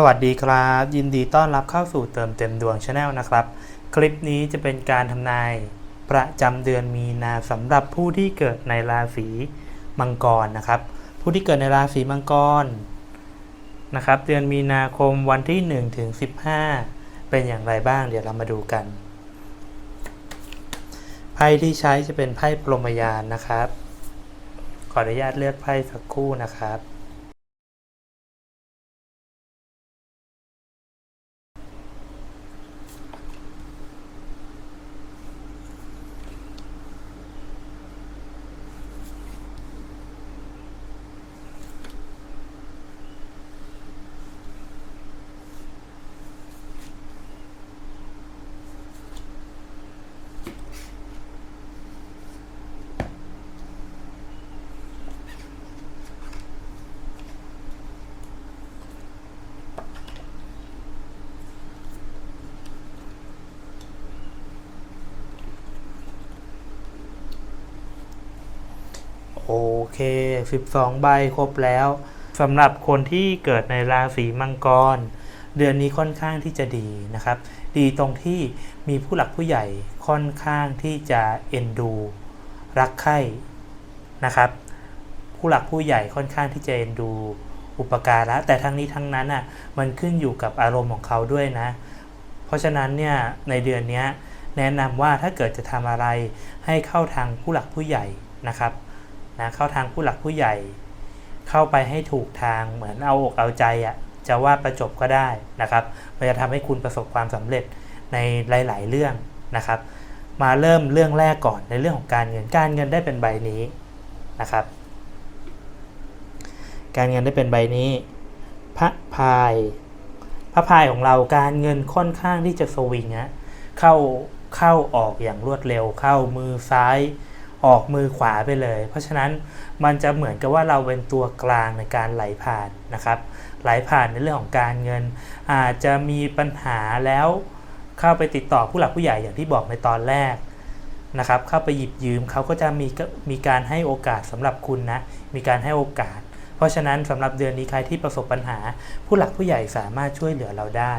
สวัสดีครับ ยินดีต้อนรับเข้าสู่เติมเต็มดวงชาแนลนะครับ คลิปนี้จะเป็นการทำนายประจำเดือนมีนาสำหรับผู้ที่เกิดในราศีมังกรนะครับ ผู้ที่เกิดในราศีมังกรนะครับ เดือนมีนาคมวันที่1ถึง15 เป็นอย่างไรบ้าง เดี๋ยวเรามาดูกัน ไพ่ที่ใช้จะเป็นไพ่พรหมยานนะครับ ขออนุญาตเลือกไพ่สักคู่นะครับ เค 12 ใบครบแล้วสำหรับคนที่เกิดในราศีมังกร เดือนนี้ค่อนข้างที่จะดีนะครับ ดีตรงที่มีผู้หลักผู้ใหญ่ค่อนข้างที่จะเอ็นดู รักใคร่นะครับ ผู้หลักผู้ใหญ่ค่อนข้างที่จะเอ็นดูอุปการะแต่ทั้งนี้ทั้งนั้นอะมันขึ้นอยู่กับอารมณ์ของเขาด้วยนะ เพราะฉะนั้นเนี่ยในเดือนนี้แนะนำว่าถ้าเกิดจะทำอะไรให้เข้าทางผู้หลักผู้ใหญ่นะครับ นะเข้าทางผู้หลักผู้ใหญ่ เข้าไปให้ถูกทางเหมือนเอาอกเอาใจอะ่ะจะว่าประจบก็ได้นะครับมันจะทำให้คุณประสบความสำเร็จในหลาย ๆ เรื่องนะครับ มาเริ่มเรื่องแรกก่อนในเรื่องของการเงินการเงินได้เป็นใบนี้นะครับ การเงินได้เป็นใบนี้พระพายพระพายของเราการเงินค่อนข้างที่จะสวิงนะเข้าเข้าออกอย่างรวดเร็ว เข้ามือซ้าย ออกมือขวาไปเลย เพราะฉะนั้นมันจะเหมือนกับว่าเราเป็นตัวกลางในการไหลผ่านนะครับไหลผ่านในเรื่องของการเงิน อาจจะมีปัญหาแล้วเข้าไปติดต่อผู้หลักผู้ใหญ่อย่างที่บอกในตอนแรกนะครับเข้าไปหยิบยืมเขาก็จะมีมีการให้โอกาสสำหรับคุณนะมีการให้โอกาส เพราะฉะนั้นสำหรับเดือนนี้ใครที่ประสบปัญหา ผู้หลักผู้ใหญ่สามารถช่วยเหลือเราได้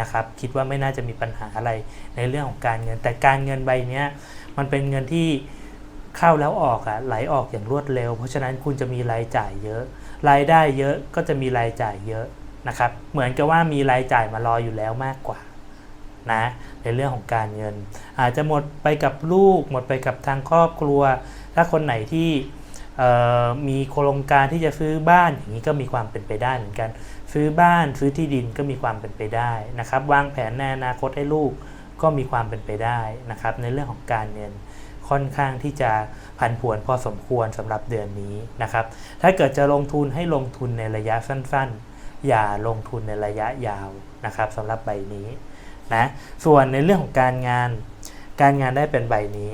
นะครับคิดว่าไม่น่าจะมีปัญหาอะไรในเรื่องของการเงิน แต่การเงินใบเนี้ยมันเป็นเงินที่ เข้าแล้วออกอะไหลออกอย่างรวดเร็ว เพราะฉะนั้นคุณจะมีรายจ่ายเยอะ รายได้เยอะก็จะมีรายจ่ายเยอะนะครับเหมือนกับว่ามีรายจ่ายมารออยู่แล้วมากกว่านะในเรื่องของการเงิน อาจจะหมดไปกับลูก หมดไปกับทางครอบครัว ถ้าคนไหนที่มีโครงการที่จะซื้อบ้านอย่างนี้ก็มีความเป็นไปได้เหมือนกัน ซื้อบ้านซื้อที่ดินก็มีความเป็นไปได้นะครับ วางแผนในอนาคตให้ลูกก็มีความเป็นไปได้นะครับในเรื่องของการเงิน ค่อนข้างที่จะผันผวนพอสมควรสำหรับเดือนนี้นะครับ ถ้าเกิดจะลงทุนให้ลงทุนในระยะสั้นๆ อย่าลงทุนในระยะยาวนะครับสำหรับใบนี้นะส่วนในเรื่องของการงาน การงานได้เป็นใบนี้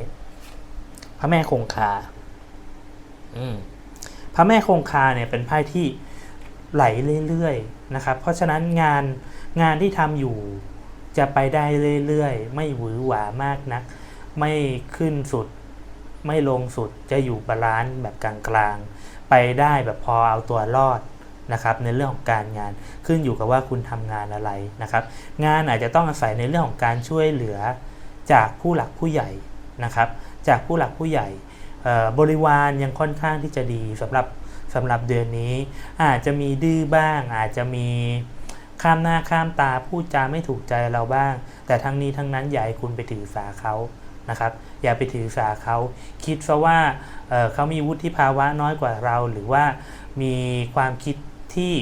พระแม่คงคาอืพระแม่คงคาเนี่ยเป็นไพ่ที่ไหลเรื่อยๆนะครับ เพราะฉะนั้นงานงานที่ทำอยู่จะไปได้เรื่อยๆ ไม่หวือหวามากนัก ไม่ขึ้นสุด ไม่ลงสุดจะอยู่บาลานซ์แบบกลางๆ ไปได้แบบพอเอาตัวรอดนะครับในเรื่องของการงานขึ้นอยู่กับว่าคุณทำงานอะไรนะครับ งานอาจจะต้องอาศัยในเรื่องของการช่วยเหลือจากผู้หลักผู้ใหญ่นะครับ จากผู้หลักผู้ใหญ่บริวารยังค่อนข้างที่จะดีสำหรับสำหรับเดือนนี้ อาจจะมีดื้อบ้าง อาจจะมีข้ามหน้าข้ามตาพูดจาไม่ถูกใจเราบ้าง แต่ทั้งนี้ทั้งนั้นอย่าให้คุณไปถือสาเขา นะครับอย่าไปถือสาเขาคิดซะว่าเเขามีวุฒิภาวะน้อยกว่าเรา หรือว่ามีความคิดที่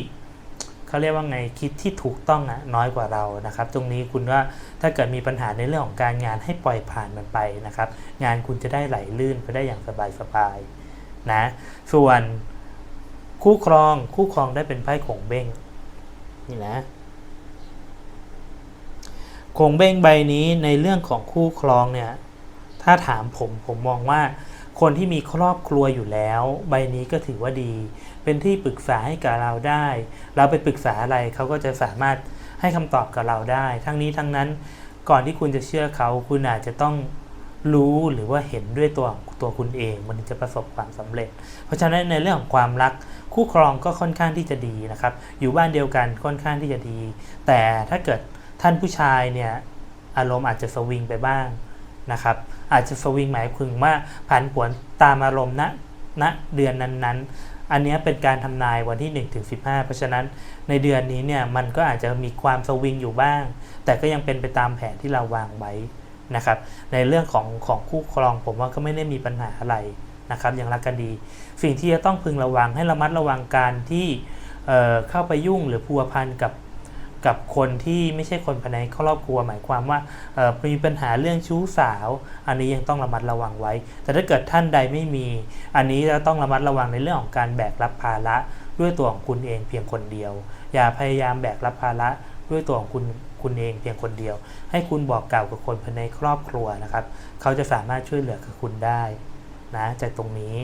เขาเรียกว่าไงคิดที่ถูกต้องอะน้อยกว่าเรานะครับ ตรงนี้คุณว่าถ้าเกิดมีปัญหาในเรื่องของการงานให้ปล่อยผ่านมันไปนะครับ งานคุณจะได้ไหลลื่นไปได้อย่างสบายๆนะส่วนคู่ครองคู่ครองได้เป็นไพ่ของเบ้งนี่นะคงเบ้งใบนี้ในเรื่องของคู่ครองเนี่ย ถ้าถามผมผมมองว่าคนที่มีครอบครัวอยู่แล้ว ใบนี้ก็ถือว่าดี เป็นที่ปรึกษาให้กับเราได้ เราไปปรึกษาอะไรเขาก็จะสามารถให้คำตอบกับเราได้ ทั้งนี้ทั้งนั้นก่อนที่คุณจะเชื่อเขาคุณอาจจะต้องรู้หรือว่าเห็นด้วยตัวตัวคุณเอง มันจะประสบความสำเร็จ เพราะฉะนั้นในเรื่องของความรักคู่ครองก็ค่อนข้างที่จะดีนะครับ อยู่บ้านเดียวกันค่อนข้างที่จะดี แต่ถ้าเกิดท่านผู้ชายเนี่ยอารมณ์อาจจะสวิงไปบ้าง นะครับอาจจะสวิงหมายถึงว่าผันผวนตามอารมณ์ณณเดือนนั้นๆ อันนี้เป็นการทำนายวันที่ 1 ถึง 15 เพราะฉะนั้นในเดือนนี้เนี่ยมันก็อาจจะมีความสวิงอยู่บ้าง แต่ก็ยังเป็นไปตามแผนที่เราวางไว้นะครับในเรื่องของของคู่ครองผมว่าก็ไม่ได้มีปัญหาอะไรนะครับยังรักกันดี สิ่งที่จะต้องพึงระวังให้ระมัดระวังการที่เเข้าไปยุ่งหรือพัวพันกับ กับคนที่ไม่ใช่คนภายในครอบครัว หมายความว่ามีปัญหาเรื่องชู้สาว อันนี้ยังต้องระมัดระวังไว้ แต่ถ้าเกิดท่านใดไม่มี อันนี้จะต้องระมัดระวังในเรื่องของการแบกรับภาระด้วยตัวของคุณเองเพียงคนเดียว อย่าพยายามแบกรับภาระด้วยตัวของคุณคุณเองเพียงคนเดียว ให้คุณบอกกล่าวกับคนภายในครอบครัวนะครับ เขาจะสามารถช่วยเหลือกับคุณได้นะจากตรงนี้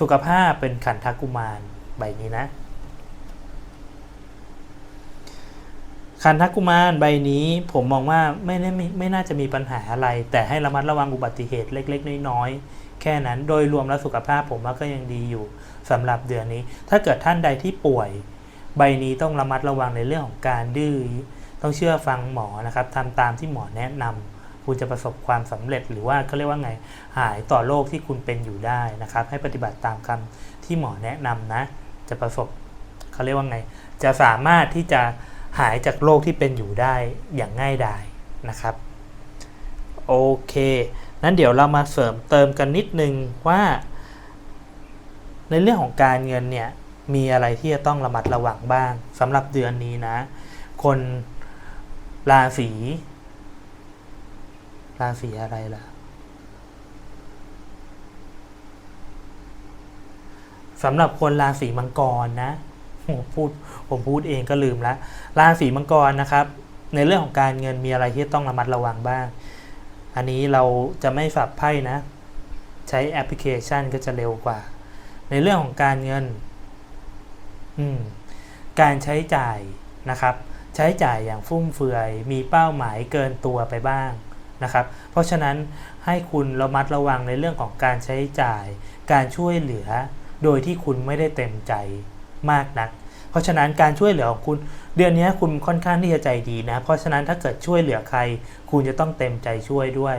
สุขภาพเป็นขันธกุมารใบนี้นะ ขันธกุมารใบนี้ผมมองว่าไม่ได้ไม่ไม่น่าจะมีปัญหาอะไร แต่ให้ระมัดระวังอุบัติเหตุเล็ก ๆ น้อยๆแค่นั้นโดยรวมแล้วสุขภาพผมว่าก็ยังดีอยู่สำหรับเดือนนี้ ถ้าเกิดท่านใดที่ป่วย ใบนี้ต้องระมัดระวังในเรื่องของการดื้อต้องเชื่อฟังหมอนะครับทำตามที่หมอแนะนำคุณจะประสบความสำเร็จหรือว่าเขาเรียกว่าไงหายต่อโรคที่คุณเป็นอยู่ได้นะครับ ให้ปฏิบัติตามคำที่หมอแนะนำนะ จะประสบเขาเรียกว่าไง จะสามารถที่จะ หายจากโรคที่เป็นอยู่ได้อย่างง่ายดายนะครับโอเค นั้นเดี๋ยวเรามาเสริมเติมกันนิดนึงว่า ในเรื่องของการเงินเนี่ยมีอะไรที่จะต้องระมัดระวังบ้างสำหรับเดือนนี้นะ คนราศีราศีอะไรล่ะสำหรับคนราศีมังกรนะ พูดผมพูดเองก็ลืมละราศีมังกรนะครับ ในเรื่องของการเงินมีอะไรที่ต้องระมัดระวังบ้าง อันนี้เราจะไม่ฝับไพ่นะ ใช้แอปพลิเคชันก็จะเร็วกว่า ในเรื่องของการเงิน อืม การใช้จ่ายนะครับ ใช้จ่ายอย่างฟุ่มเฟือย มีเป้าหมายเกินตัวไปบ้างนะครับ เพราะฉะนั้นให้คุณระมัดระวังในเรื่องของการใช้จ่าย การช่วยเหลือ โดยที่คุณไม่ได้เต็มใจ มากนัก เพราะฉะนั้นการช่วยเหลือของคุณเดือนนี้คุณค่อนข้างที่จะใจดีนะ เพราะฉะนั้นถ้าเกิดช่วยเหลือใคร คุณจะต้องเต็มใจช่วยด้วย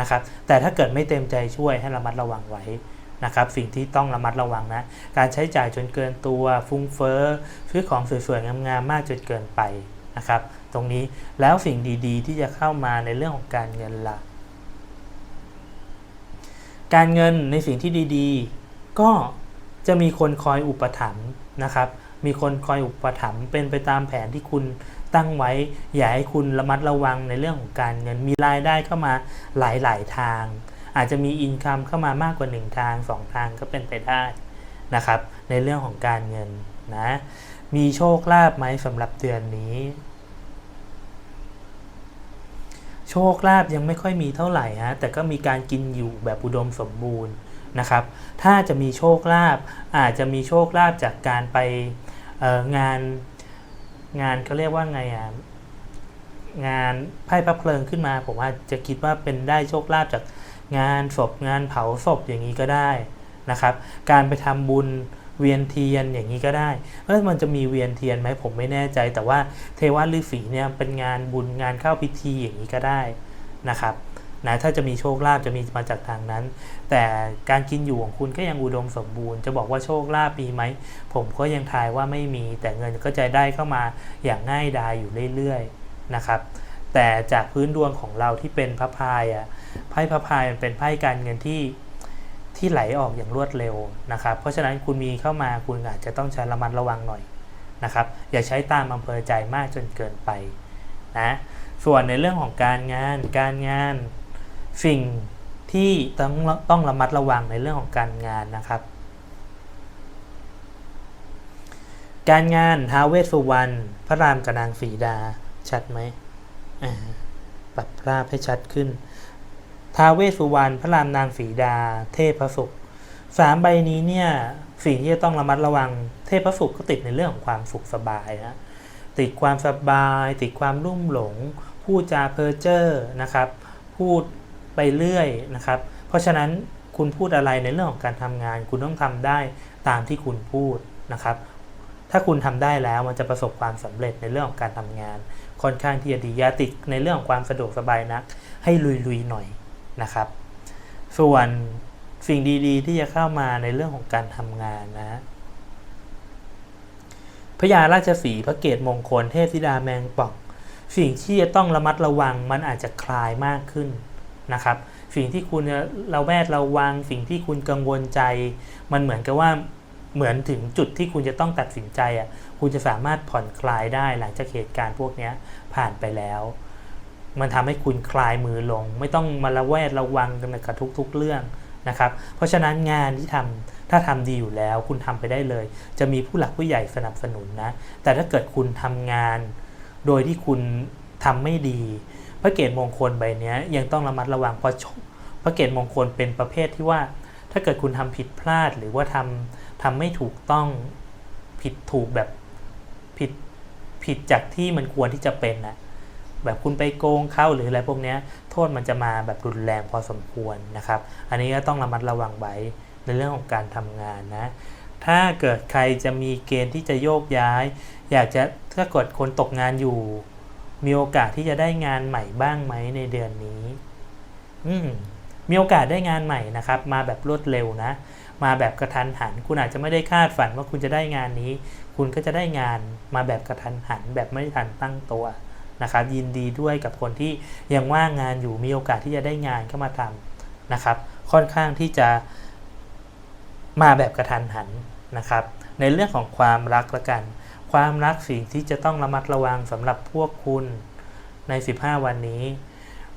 นะครับ แต่ถ้าเกิดไม่เต็มใจช่วยให้ระมัดระวังไว้นะครับสิ่งที่ต้องระมัดระวังนะ การใช้จ่ายจนเกินตัวฟุ้งเฟ้อซื้อของสวยๆ งามๆมากจนเกินไปนะครับ ตรงนี้แล้วสิ่งดีๆ ที่จะเข้ามาในเรื่องของการเงินล่ะ การเงินในสิ่งที่ดีๆ ก็จะมีคนคอยอุปถัมภ์ นะครับ มีคนคอยอุปถัมภ์เป็นไปตามแผนที่คุณตั้งไว้ อย่าให้คุณระมัดระวังในเรื่องของการเงิน มีรายได้เข้ามาหลาย ๆ ทาง อาจจะมีอินคัมเข้ามามากกว่า 1 ทาง 2 ทางก็เป็นไปได้นะครับ ในเรื่องของการเงินนะ มีโชคลาภไหมสำหรับเดือนนี้ โชคลาภยังไม่ค่อยมีเท่าไหร่ฮะ แต่ก็มีการกินอยู่แบบอุดมสมบูรณ์ นะครับ ถ้าจะมีโชคลาภอาจจะมีโชคลาภจากการไปงานงานเขาเรียกว่าไงอะงานไพ่พระเพลิงขึ้นมา ผมว่าจะคิดว่าเป็นได้โชคลาภจากงานศพงานเผาศพอย่างนี้ก็ได้นะครับ การไปทำบุญเวียนเทียนอย่างนี้ก็ได้เออมันจะมีเวียนเทียนไหมผมไม่แน่ใจ แต่ว่าเทวาฤาษีเนี่ยเป็นงานบุญงานเข้าพิธีอย่างนี้ก็ได้นะครับ นะถ้าจะมีโชคลาภจะมีมาจากทางนั้น แต่การกินอยู่ของคุณก็ยังอุดมสมบูรณ์ จะบอกว่าโชคลาภมีไหม ผมก็ยังทายว่าไม่มี แต่เงินก็จะได้เข้ามาอย่างง่ายดายอยู่เรื่อยๆนะครับ แต่จากพื้นดวงของเราที่เป็นพระพายอะไพ่พระพายมันเป็นไพ่การเงินที่ที่ไหลออกอย่างรวดเร็วนะครับ เพราะฉะนั้นคุณมีเข้ามาคุณอาจจะต้องใช้ระมัดระวังหน่อยนะครับ อย่าใช้ตามอำเภอใจมากจนเกินไปนะ ส่วนในเรื่องของการงาน การงาน สิ่งที่ต้องต้องระมัดระวังในเรื่องของการงานนะครับ การงานท้าวเวสสุวรรณพระรามกับนางสีดาชัดไหมปรับภาพให้ชัดขึ้นท้าวเวสสุวรรณพระรามนางสีดา เทพประสุขสามใบนี้เนี่ยสิ่งที่จะต้องระมัดระวังเทพประสุขก็ติดในเรื่องของความสุขสบายนะติดความสบาย ติดความรุ่มหลง พูดจาเพ้อเจ้อนะครับ พูด ไปเรื่อยนะครับ เพราะฉะนั้นคุณพูดอะไรในเรื่องของการทำงาน คุณต้องทำได้ตามที่คุณพูดนะครับ ถ้าคุณทำได้แล้วมันจะประสบความสำเร็จในเรื่องของการทำงาน ค่อนข้างที่จะดีอยาติดในเรื่องของความสะดวกสบายนัก ให้ลุยๆหน่อยนะครับ ส่วนสิ่งดีๆ ที่จะเข้ามาในเรื่องของการทำงานนะ พญาราชสีพระเกตมงคลเทพธิดาแมงป่อง สิ่งที่จะต้องระมัดระวังมันอาจจะคลายมากขึ้น นะครับ สิ่งที่คุณเราแวดระวัง สิ่งที่คุณกังวลใจ มันเหมือนกับว่าเหมือนถึงจุดที่คุณจะต้องตัดสินใจอะคุณจะสามารถผ่อนคลายได้หลังจากเหตุการณ์พวกนี้ผ่านไปแล้ว มันทำให้คุณคลายมือลง ไม่ต้องมาระแวดระวังกันกับทุก ๆ เรื่องนะครับ เพราะฉะนั้นงานที่ทำถ้าทำดีอยู่แล้วคุณทำไปได้เลย จะมีผู้หลักผู้ใหญ่สนับสนุนนะ แต่ถ้าเกิดคุณทำงาน โดยที่คุณทำไม่ดี พระเกตมงคลใบนี้ยังต้องระมัดระวังเพราะพระเกตมงคลเป็นประเภทที่ว่า ถ้าเกิดคุณทำผิดพลาดหรือว่าทำทำไม่ถูกต้องผิดถูกแบบผิดผิดจากที่มันควรที่จะเป็นนะแบบคุณไปโกงเขาหรืออะไรพวกนี้โทษมันจะมาแบบรุนแรงพอสมควรนะครับ อันนี้ก็ต้องระมัดระวังไว้ในเรื่องของการทำงานนะ ถ้าเกิดใครจะมีเกณฑ์ที่จะโยกย้าย อยากจะถ้าเกิดคนตกงานอยู่ มีโอกาสที่จะได้งานใหม่บ้างไหมในเดือนนี้ อืมมีโอกาสได้งานใหม่นะครับ มาแบบรวดเร็วนะ มาแบบกระทันหัน คุณอาจจะไม่ได้คาดฝันว่าคุณจะได้งานนี้ คุณก็จะได้งานมาแบบกระทันหัน แบบไม่ทันตั้งตัวนะครับ ยินดีด้วยกับคนที่ยังว่างงานอยู่มีโอกาสที่จะได้งานเข้ามาทำนะครับ ค่อนข้างที่จะมาแบบกระทันหันนะครับ ในเรื่องของความรักละกัน ความรักสิ่งที่จะต้องระมัดระวังสำหรับพวกคุณใน 15 วันนี้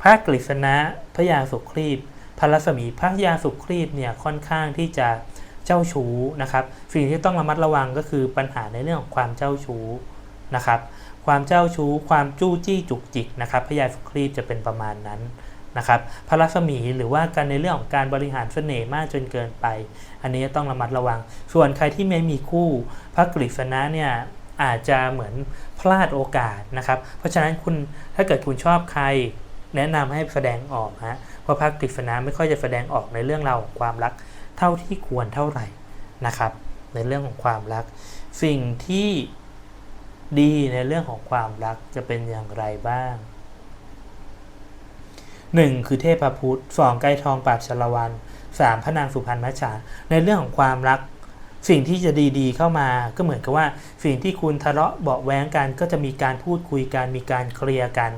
พระกฤษณะพระยาสุครีบพระรัศมีพระยาสุครีบเนี่ยค่อนข้างที่จะเจ้าชู้นะครับ สิ่งที่ต้องระมัดระวังก็คือปัญหาในเรื่องของความเจ้าชู้นะครับ ความเจ้าชู้ ความจู้จี้จุกจิกนะครับพระยาสุครีบจะเป็นประมาณนั้นนะครับพระรัศมีหรือว่าการในเรื่องของการบริหารเสน่ห์มากจนเกินไป อันนี้ต้องระมัดระวัง ส่วนใครที่ไม่มีคู่ พระกฤษณะเนี่ย อาจจะเหมือนพลาดโอกาสนะครับ เพราะฉะนั้นคุณถ้าเกิดคุณชอบใคร แนะนำให้แสดงออกฮะเพราะพระกฤษณะไม่ค่อยจะแสดงออกในเรื่องราวของความรักเท่าที่ควรเท่าไหร่นะครับ ในเรื่องของความรัก สิ่งที่ดีในเรื่องของความรักจะเป็นอย่างไรบ้าง 1. คือเทพพุทธ 2. ไกรทองปราบชลวัน 3. พระนางสุพรรณมัจฉาในเรื่องของความรัก สิ่งที่จะดีๆเข้ามาก็เหมือนกับว่า สิ่งที่คุณทะเลาะเบาแว้งกัน ก็จะมีการพูดคุยกันมีการเคลียร์กัน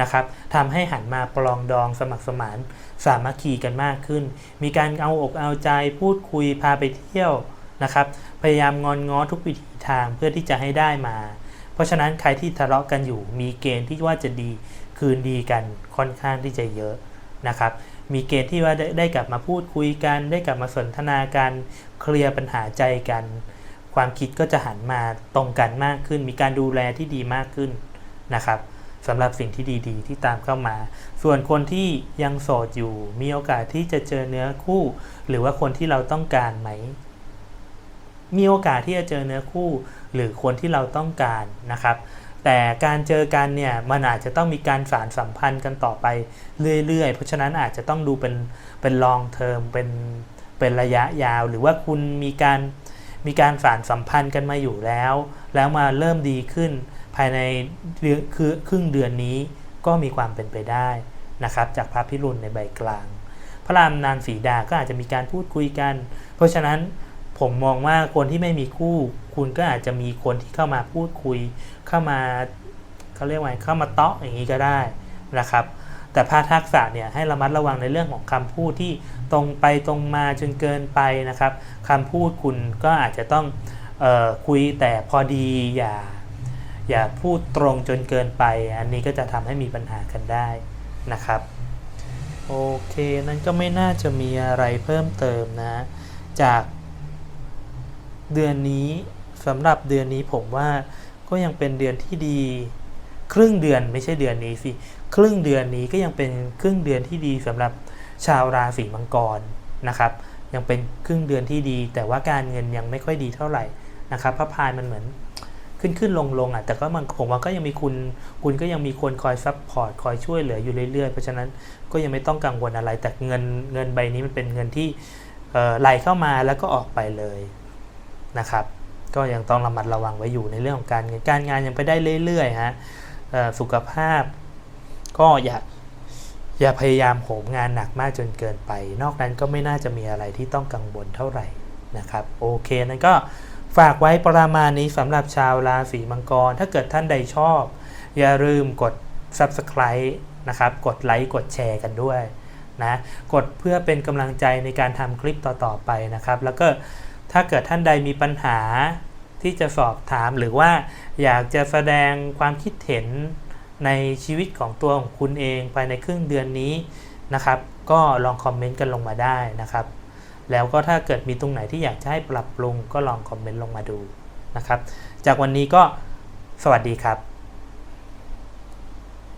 นะครับทำให้หันมาปลองดองสมัครสมานสามัคคีกันมากขึ้น มีการเอาอกเอาใจพูดคุยพาไปเที่ยวนะครับ พยายามงอนง้อทุกวิถีทางเพื่อที่จะให้ได้มา เพราะฉะนั้นใครที่ทะเลาะกันอยู่มีเกณฑ์ที่ว่าจะดีคืนดีกันค่อนข้างที่จะเยอะนะครับ มีเกณฑ์ที่ว่าได้กลับมาพูดคุยกัน ได้กลับมาสนทนากันเคลียร์ปัญหาใจกัน ความคิดก็จะหันมาตรงกันมากขึ้น มีการดูแลที่ดีมากขึ้นนะครับสำหรับสิ่งที่ดี ๆ ที่ตามเข้ามา ส่วนคนที่ยังโสดอยู่ มีโอกาสที่จะเจอเนื้อคู่ หรือว่าคนที่เราต้องการไหม มีโอกาสที่จะเจอเนื้อคู่ หรือคนที่เราต้องการนะครับ แต่การเจอกันเนี่ยมันอาจจะต้องมีการสารสัมพันธ์กันต่อไปเรื่อยๆ เพราะฉะนั้นอาจจะต้องดูเป็นเป็น long term เป็นเป็นระยะยาว หรือว่าคุณมีการมีการสารสัมพันธ์กันมาอยู่แล้ว แล้วมาเริ่มดีขึ้นภายในคือครึ่งเดือนนี้ก็มีความเป็นไปได้นะครับจากพระพิรุณในใบกลาง พระรามนางสีดาก็อาจจะมีการพูดคุยกัน เพราะฉะนั้น ผมมองว่าคนที่ไม่มีคู่ คุณก็อาจจะมีคนที่เข้ามาพูดคุย เข้ามาเขาเรียกว่าเข้ามาเตาะอย่างนี้ก็ได้นะครับ แต่ภาคทักษะเนี่ยให้ระมัดระวังในเรื่องของคำพูดที่ตรงไปตรงมาจนเกินไปนะครับคำพูดคุณก็อาจจะต้องออคุยแต่พอดีอย่าอย่าพูดตรงจนเกินไป อันนี้ก็จะทำให้มีปัญหากันได้นะครับโอเค นั้นก็ไม่น่าจะมีอะไรเพิ่มเติมนะ จาก เดือนนี้สำหรับเดือนนี้ผมว่าก็ยังเป็นเดือนที่ดี ครึ่งเดือนไม่ใช่เดือนนี้สิ ครึ่งเดือนนี้ก็ยังเป็นครึ่งเดือนที่ดีสำหรับชาวราศีมังกรนะครับ ยังเป็นครึ่งเดือนที่ดี แต่ว่าการเงินยังไม่ค่อยดีเท่าไหร่นะครับพระพายมันเหมือนขึ้นขึ้นลงลงอะแต่ก็มันผมว่าก็ยังมีคุณ คุณก็ยังมีคนคอยซัพพอร์ตคอยช่วยเหลืออยู่เรื่อยๆ เพราะฉะนั้นก็ยังไม่ต้องกังวลอะไร แต่เงินเงินใบนี้มันเป็นเงินที่ไหลเข้ามาแล้วก็ออกไปเลย นะครับ ก็ยังต้องระมัดระวังไว้อยู่ในเรื่องของการเงินการงานยังไปได้เรื่อยๆฮะสุขภาพก็อย่าอย่าพยายามโหมงานหนักมากจนเกินไป นอกนั้นก็ไม่น่าจะมีอะไรที่ต้องกังวลเท่าไหร่นะครับ โอเคนั้นก็ฝากไว้ประมาณนี้สำหรับชาวราศีมังกร ถ้าเกิดท่านใดชอบ อย่าลืมกด subscribe นะครับ กดไลค์ กดแชร์กันด้วยนะ กดเพื่อเป็นกำลังใจในการทำคลิปต่อๆไปนะครับ แล้วก็ ถ้าเกิดท่านใดมีปัญหาที่จะสอบถามหรือว่าอยากจะแสดงความคิดเห็นในชีวิตของตัวของคุณเองภายในครึ่งเดือนนี้นะครับ ก็ลองคอมเมนต์กันลงมาได้นะครับ แล้วก็ถ้าเกิดมีตรงไหนที่อยากจะให้ปรับปรุงก็ลองคอมเมนต์ลงมาดูนะครับ จากวันนี้ก็สวัสดีครับ